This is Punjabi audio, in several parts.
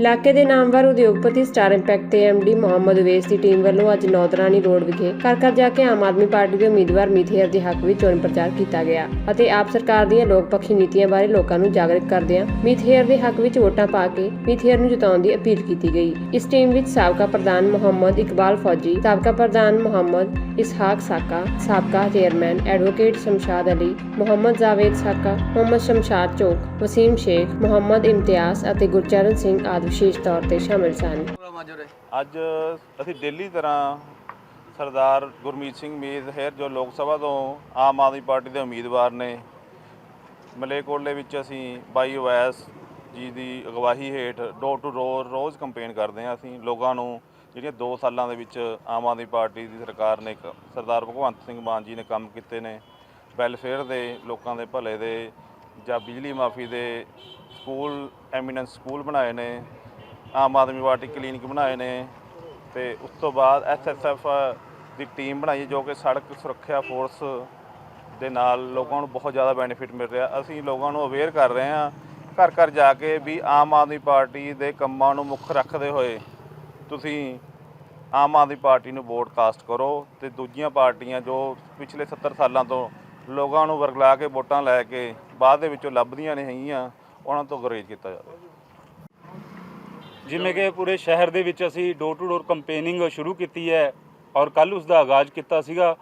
ਇਲਾਕੇ ਦੇ ਨਾਮਵਰ ਉਦਯੋਗਪਤੀ ਸਟਾਰ ਇੰਪੈਕਟ ਤੇ ਐਮਡੀ ਮੁਹੰਮਦ ਵੇਸ ਦੀ ਟੀਮ ਵੱਲੋਂ ਅੱਜ ਨੌਤਰਾਨੀ ਰੋਡ ਵਿਖੇ ਘਰ ਘਰ ਜਾ ਕੇ ਆਮ ਆਦਮੀ ਪਾਰਟੀ ਦੇ ਉਮੀਦਵਾਰ ਮੀਥੇਰ ਦੇ ਹੱਕ ਵਿੱਚ ਚੋਣ ਪ੍ਰਚਾਰ ਕੀਤਾ ਗਿਆ ਅਤੇ ਆਪ ਸਰਕਾਰ ਦੀਆਂ ਲੋਕਪੱਖੀ ਨੀਤੀਆਂ ਬਾਰੇ ਲੋਕਾਂ ਨੂੰ ਜਾਗਰੂਕ ਕਰਦਿਆਂ ਮੀਥੇਰ ਦੇ ਹੱਕ ਵਿੱਚ ਵੋਟਾਂ ਪਾ ਕੇ ਮੀਥੇਰ ਨੂੰ ਜਿਤਾਉਣ ਦੀ ਅਪੀਲ ਕੀਤੀ ਗਈ। ਇਸ ਟੀਮ ਵਿੱਚ ਸਾਬਕਾ ਪ੍ਰਧਾਨ ਮੁਹੰਮਦ ਇਕਬਾਲ ਫੌਜੀ, ਸਾਬਕਾ ਪ੍ਰਧਾਨ ਮੁਹੰਮਦ ਇਸਹਾਕ ਸਾਕਾ, ਸਾਬਕਾ ਚੇਅਰਮੈਨ ਐਡਵੋਕੇਟ ਸ਼ਮਸ਼ਾਦ ਅਲੀ, ਮੁਹੰਮਦ ਜਾਵੇਦ ਸਾਕਾ, ਮੁਹੰਮਦ ਸ਼ਮਸ਼ਾਦ ਚੌਕ, ਵਸੀਮ ਸ਼ੇਖ, ਮੁਹੰਮਦ ਇਮਤਿਆਜ਼ ਅਤੇ ਗੁਰਚਰਨ ਸਿੰਘ ਆਦਿ ਵਿਸ਼ੇਸ਼ ਤੌਰ ਤੇ ਸ਼ਾਮਿਲ ਸਨ। ਅੱਜ ਅਸੀਂ ਦਿੱਲੀ ਤਰ੍ਹਾਂ ਸਰਦਾਰ ਗੁਰਮੀਤ ਸਿੰਘ ਮੀਰ ਹੈਰ, ਜੋ ਲੋਕ ਸਭਾ ਤੋਂ ਆਮ ਆਦਮੀ ਪਾਰਟੀ ਦੇ ਉਮੀਦਵਾਰ ਨੇ, ਮਲੇਕੋਟਲੇ ਵਿੱਚ ਅਸੀਂ ਬਾਈ ਓਐਸ ਜੀ ਦੀ ਅਗਵਾਈ ਹੇਠ ਡੋਰ ਟੂ ਡੋਰ ਰੋਜ਼ ਕੰਪੇਨ ਕਰਦੇ ਹਾਂ। ਅਸੀਂ ਲੋਕਾਂ ਨੂੰ ਜਿਹੜੀਆਂ 2 ਸਾਲਾਂ ਦੇ ਵਿੱਚ ਆਮ ਆਦਮੀ ਪਾਰਟੀ ਦੀ ਸਰਕਾਰ ਨੇ ਇੱਕ ਸਰਦਾਰ ਭਗਵੰਤ ਸਿੰਘ ਮਾਨ ਜੀ ਨੇ ਕੰਮ ਕੀਤੇ ਨੇ ਵੈਲਫੇਅਰ ਦੇ ਲੋਕਾਂ ਦੇ ਭਲੇ ਦੇ ਜਾਂ ਬਿਜਲੀ ਮਾਫੀ ਦੇ ਸਕੂਲ ਐਮੀਨੈਂਸ ਸਕੂਲ ਬਣਾਏ ਨੇ ਆਮ ਆਦਮੀ ਪਾਰਟੀ ਕਲੀਨਿਕ ਬਣਾਏ ਨੇ ਤੇ ਉਸ ਤੋਂ ਬਾਅਦ ਐਸਐਸਐਫ ਦੀ ਟੀਮ ਬਣਾਈ ਜੋ ਕਿ ਸੜਕ ਸੁਰੱਖਿਆ ਫੋਰਸ ਦੇ ਨਾਲ ਲੋਕਾਂ ਨੂੰ ਬਹੁਤ ਜ਼ਿਆਦਾ ਬੈਨੀਫਿਟ ਮਿਲ ਰਿਹਾ। ਅਸੀਂ ਲੋਕਾਂ ਨੂੰ ਅਵੇਅਰ ਕਰ ਰਹੇ ਹਾਂ ਘਰ ਘਰ ਜਾ ਕੇ ਵੀ ਆਮ ਆਦਮੀ ਪਾਰਟੀ ਦੇ ਕੰਮਾਂ ਨੂੰ ਮੁੱਖ ਰੱਖਦੇ ਹੋਏ ਤੁਸੀਂ ਆਮ ਆਦਮੀ ਪਾਰਟੀ ਨੂੰ ਵੋਟ ਕਾਸਟ ਕਰੋ ਤੇ ਦੂਜੀਆਂ ਪਾਰਟੀਆਂ ਜੋ ਪਿਛਲੇ 70 ਸਾਲਾਂ ਤੋਂ ਲੋਕਾਂ ਨੂੰ ਵਰਗਲਾ ਕੇ ਵੋਟਾਂ ਲੈ ਕੇ ਬਾਅਦ ਦੇ ਵਿੱਚੋਂ ਲੱਭਦੀਆਂ ਨਹੀਂ ਹੈਗੀਆਂ, ਉਹਨਾਂ ਤੋਂ ਗੁਰੇਜ਼ ਕੀਤਾ ਜਾਵੇ। ਜਿਵੇਂ ਕਿ ਪੂਰੇ ਸ਼ਹਿਰ ਦੇ ਵਿੱਚ ਅਸੀਂ ਡੋਰ ਟੂ ਡੋਰ ਕੰਪੇਨਿੰਗ ਸ਼ੁਰੂ ਕੀਤੀ ਹੈ ਔਰ ਕੱਲ ਉਸ ਦਾ ਆਗਾਜ਼ ਕੀਤਾ ਸੀਗਾ।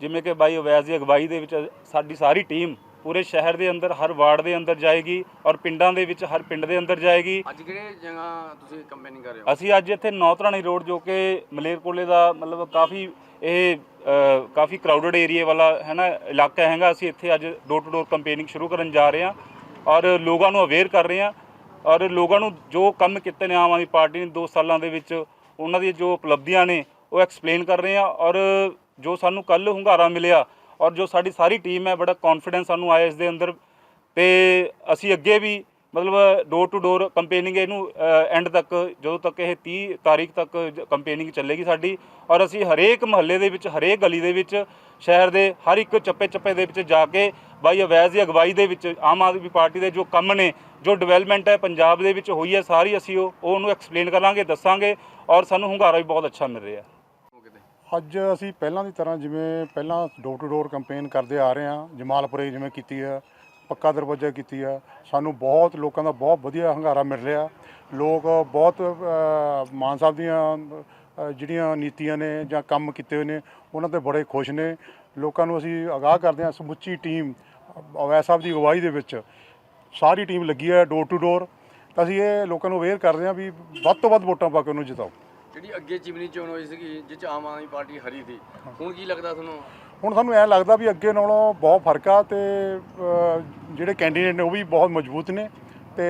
ਜਿਵੇਂ ਕਿ ਬਾਈ ਅਵੈਜ਼ ਦੀ ਅਗਵਾਈ ਦੇ ਵਿੱਚ ਸਾਡੀ ਸਾਰੀ ਟੀਮ ਪੂਰੇ ਸ਼ਹਿਰ ਦੇ ਅੰਦਰ ਹਰ ਵਾਰਡ ਦੇ ਅੰਦਰ ਜਾਏਗੀ ਔਰ ਪਿੰਡਾਂ ਦੇ ਵਿੱਚ ਹਰ ਪਿੰਡ ਦੇ ਅੰਦਰ ਜਾਏਗੀ। ਅੱਜ ਕਿਹੜੇ ਜਗ੍ਹਾ ਤੁਸੀਂ ਕੰਪੇਨਿੰਗ ਕਰ ਰਹੇ ਹੋ? ਅਸੀਂ ਅੱਜ ਇੱਥੇ ਨੌਤਰਾਣੀ ਰੋਡ ਜੋ ਕਿ ਮਲੇਰਕੋਟਲੇ ਦਾ ਮਤਲਬ ਕਾਫੀ ਇਹ ਕਾਫੀ ਕਰਾਊਡਡ ਏਰੀਆ ਵਾਲਾ ਹੈ ਨਾ ਇਲਾਕਾ ਹੈਗਾ। ਅਸੀਂ ਇੱਥੇ ਅੱਜ ਡੋਰ ਟੂ ਡੋਰ ਕੰਪੇਨਿੰਗ ਸ਼ੁਰੂ ਕਰਨ ਜਾ ਰਹੇ ਹਾਂ ਔਰ ਲੋਕਾਂ ਨੂੰ ਅਵੇਅਰ ਕਰ ਰਹੇ ਹਾਂ ਔਰ ਲੋਕਾਂ ਨੂੰ ਜੋ ਕੰਮ ਕੀਤੇ ਨੇ ਆਮ ਆਦਮੀ ਪਾਰਟੀ ਨੇ 2 ਸਾਲਾਂ ਦੇ ਵਿੱਚ, ਉਹਨਾਂ ਦੀਆਂ ਜੋ ਉਪਲਬਧੀਆਂ ਨੇ, ਉਹ ਐਕਸਪਲੇਨ ਕਰ ਰਹੇ ਹਾਂ ਔਰ ਜੋ ਸਾਨੂੰ ਕੱਲ ਹੁੰਗਾਰਾ ਮਿਲਿਆ ਔਰ ਜੋ ਸਾਡੀ ਸਾਰੀ ਟੀਮ ਹੈ, ਬੜਾ ਕੌਨਫੀਡੈਂਸ ਸਾਨੂੰ ਆਇਆ ਇਸ ਦੇ ਅੰਦਰ ਤੇ ਅਸੀਂ ਅੱਗੇ ਵੀ ਮਤਲਬ ਡੋਰ ਟੂ ਡੋਰ ਕੰਪੇਨਿੰਗ ਇਹਨੂੰ ਐਂਡ ਤੱਕ, ਜਦੋਂ ਤੱਕ ਇਹ 30 ਤਾਰੀਖ ਤੱਕ ਕੰਪੇਨਿੰਗ ਚੱਲੇਗੀ ਸਾਡੀ ਔਰ ਅਸੀਂ ਹਰੇਕ ਮਹੱਲੇ ਦੇ ਵਿੱਚ, ਹਰੇਕ ਗਲੀ ਦੇ ਵਿੱਚ, ਸ਼ਹਿਰ ਦੇ ਹਰ ਇੱਕ ਚੱਪੇ ਚੱਪੇ ਦੇ ਵਿੱਚ ਜਾ ਕੇ ਬਾਈ ਅਵੈਜ਼ ਦੀ ਅਗਵਾਈ ਦੇ ਵਿੱਚ ਆਮ ਆਦਮੀ ਪਾਰਟੀ ਦੇ ਜੋ ਕੰਮ ਨੇ, ਜੋ ਡਿਵੈਲਪਮੈਂਟ ਹੈ ਪੰਜਾਬ ਦੇ ਵਿੱਚ ਹੋਈ ਹੈ ਸਾਰੀ ਅਸੀਂ ਉਹ, ਉਹਨੂੰ ਐਕਸਪਲੇਨ ਕਰਾਂਗੇ, ਦੱਸਾਂਗੇ ਔਰ ਸਾਨੂੰ ਹੁੰਗਾਰਾ ਵੀ ਬਹੁਤ ਅੱਛਾ ਮਿਲ ਰਿਹਾ। ਅੱਜ ਅਸੀਂ ਪਹਿਲਾਂ ਦੀ ਤਰ੍ਹਾਂ ਜਿਵੇਂ ਪਹਿਲਾਂ ਡੋਰ ਟੂ ਡੋਰ ਕੰਪੇਨ ਕਰਦੇ ਆ ਰਹੇ ਹਾਂ, ਜਮਾਲਪੁਰੇ ਜਿਵੇਂ ਕੀਤੀ ਆ ਪੱਕਾ ਦਰਵਾਜ਼ਾ ਕੀਤੀ ਆ। ਸਾਨੂੰ ਬਹੁਤ ਲੋਕਾਂ ਦਾ ਬਹੁਤ ਵਧੀਆ ਹੰਗਾਰਾ ਮਿਲ ਰਿਹਾ। ਲੋਕ ਬਹੁਤ ਮਾਨ ਸਾਹਿਬ ਦੀਆਂ ਜਿਹੜੀਆਂ ਨੀਤੀਆਂ ਨੇ ਜਾਂ ਕੰਮ ਕੀਤੇ ਹੋਏ ਨੇ, ਉਹਨਾਂ ਤੇ ਬੜੇ ਖੁਸ਼ ਨੇ। ਲੋਕਾਂ ਨੂੰ ਅਸੀਂ ਆਗਾਹ ਕਰਦੇ ਹਾਂ, ਸਮੁੱਚੀ ਟੀਮ ਅਵੈ ਸਾਹਿਬ ਦੀ ਅਗਵਾਈ ਦੇ ਵਿੱਚ ਸਾਰੀ ਟੀਮ ਲੱਗੀ ਹੈ ਡੋਰ ਟੂ ਡੋਰ ਤਾਂ ਅਸੀਂ ਇਹ ਲੋਕਾਂ ਨੂੰ ਅਵੇਅਰ ਕਰਦੇ ਹਾਂ ਵੀ ਵੱਧ ਤੋਂ ਵੱਧ ਵੋਟਾਂ ਪਾ ਕੇ ਉਹਨੂੰ ਜਿਤਾਓ। ਜਿਹੜੀ ਅੱਗੇ ਚਿਮਨੀ ਚੋਣ ਹੋਈ ਸੀਗੀ ਜਿਸ ਚ ਆਮ ਆਦਮੀ ਪਾਰਟੀ ਹਰੀ ਸੀ ਹੁਣ ਕੀ ਲੱਗਦਾ ਤੁਹਾਨੂੰ? ਹੁਣ ਸਾਨੂੰ ਐਂ ਲੱਗਦਾ ਵੀ ਅੱਗੇ ਨਾਲੋਂ ਬਹੁਤ ਫ਼ਰਕ ਆ ਤੇ ਜਿਹੜੇ ਕੈਂਡੀਡੇਟ ਨੇ ਉਹ ਵੀ ਬਹੁਤ ਮਜ਼ਬੂਤ ਨੇ ਤੇ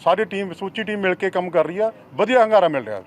ਸਾਰੀ ਟੀਮ ਸਮੁੱਚੀ ਟੀਮ ਮਿਲ ਕੇ ਕੰਮ ਕਰ ਰਹੀ ਆ ਵਧੀਆ ਹੰਗਾਰਾ ਮਿਲ ਰਿਹਾ